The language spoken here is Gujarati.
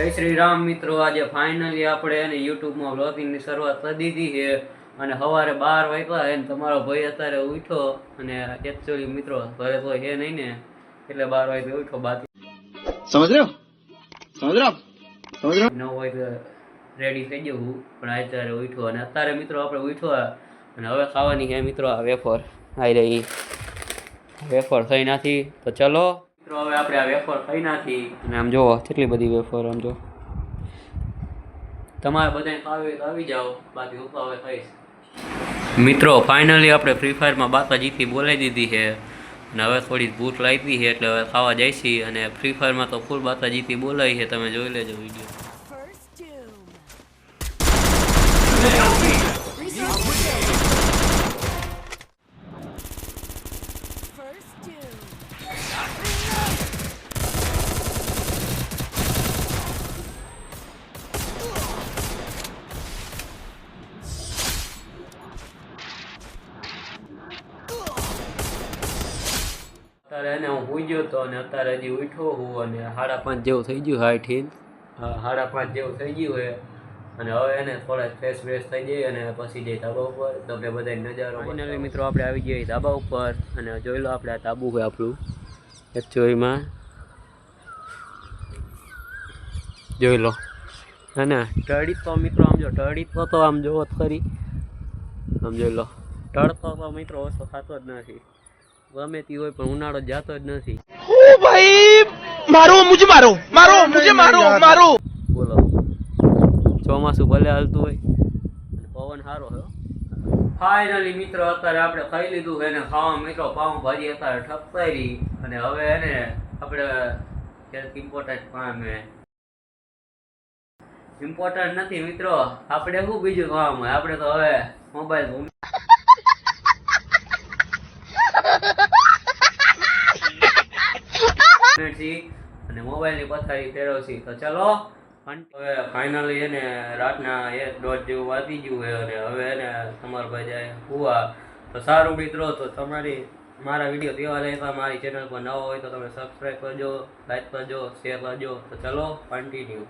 જય શ્રી રામ મિત્રો આજે ફાઇનલી આપણે એને યુટ્યુબમાં બ્લોગિંગની શરૂઆત કરી દીધી છે. અને સવારે બાર વાગ્યા અને તમારો ભાઈ અત્યારે ઉઠો અને એકચ્યુઅલી મિત્રો ઘરે તો છે નહીં ને એટલે બાર વાગે ઉઠો બાકી. સમજ રહ્યો? નવ વાગે રેડી થઈ જવું પણ અત્યારે ઉઠ્યો. અને અત્યારે મિત્રો આપણે ઉઠો અને હવે ખાવાની છે મિત્રો આ વેફર. આવી રહી વેફર થઈ નથી તો ચલો. મિત્રો હવે આપણે આ વેફર ખાઈ નાખી. અને આમ જુઓ કેટલી બધી વેફર આમ જો. તમારે બધાને ખાવી તો આવી જાઓ. બાકી હું તો હવે ખાઈશ. મિત્રો ફાઇનલી આપણે ફ્રી ફાયરમાં બાતાજીથી બોલાવી દીધી છે. અને હવે થોડી ભૂખ લાગી છે એટલે હવે ખાવા જાય છીએ અને ફ્રી ફાયરમાં તો ફૂલ બાતાજીથી બોલાવી છે. તમે જોઈ લેજો વીડિયો. અત્યારે એને હું ગયો હતો અને અત્યારે હજી ઉઠ્યો હું અને સાડા પાંચ જેવું થઈ ગયું હાઈઠીન સાડા પાંચ જેવું થઈ ગયું હોય અને હવે એને થોડા ફ્રેશ ફ્રેશ થઈ જઈએ અને પછી જઈએ ધાબા ઉપર. તમને બધા નજારો ફાઇનલી મિત્રો આપણે આવી જઈએ ધાબા ઉપર અને જોઈ લો આપણે આ તાબુ હોય આપણું. એકચ્યુઅલીમાં જોઈ લો. અને ટળી તો મિત્રો આમ જો ટળી તો તો આમ જોવો ખરી. આમ જોઈ લો. ટળતો તો મિત્રો ઓછો થતો જ નથી. ગમે હોય પણ ઉનાળો જાતો જ નથી. ઓ ભાઈ મારો મુજે મારો મારો મુજે મારો મારો. બોલો. ચોમાસું ભલે હાલતું હોય. પવન સારો હો ફાઇનલી મિત્રો અત્યારે આપણે ખાઈ લીધું છે ને ખાવા. મિત્રો પાઉં ભાજી અત્યારે ઠપકારી. અને હવે એને આપણે હેલ્થ ઇમ્પોર્ટન્ટ કામ ઇમ્પોર્ટન્ટ નથી મિત્રો. આપણે શું બીજું કામ હોય? આપણે તો હવે મોબાઈલ છીએ અને મોબાઈલની પથારી ફેરવશી. તો ચલો હવે ફાઇનલી એને રાતના એક દોઢ જેવું વાગી ગયું હોય અને હવે એને તમારા ભાઈ જાય હુવા તો સારું મિત્રો, તો તમારી, મારા વીડિયો કેવા રહેતા મારી ચેનલ પર નવો હોય તો તમે સબસ્ક્રાઈબ કરજો લાઈક કરજો શેર કરજો. તો ચલો કન્ટિન્યુ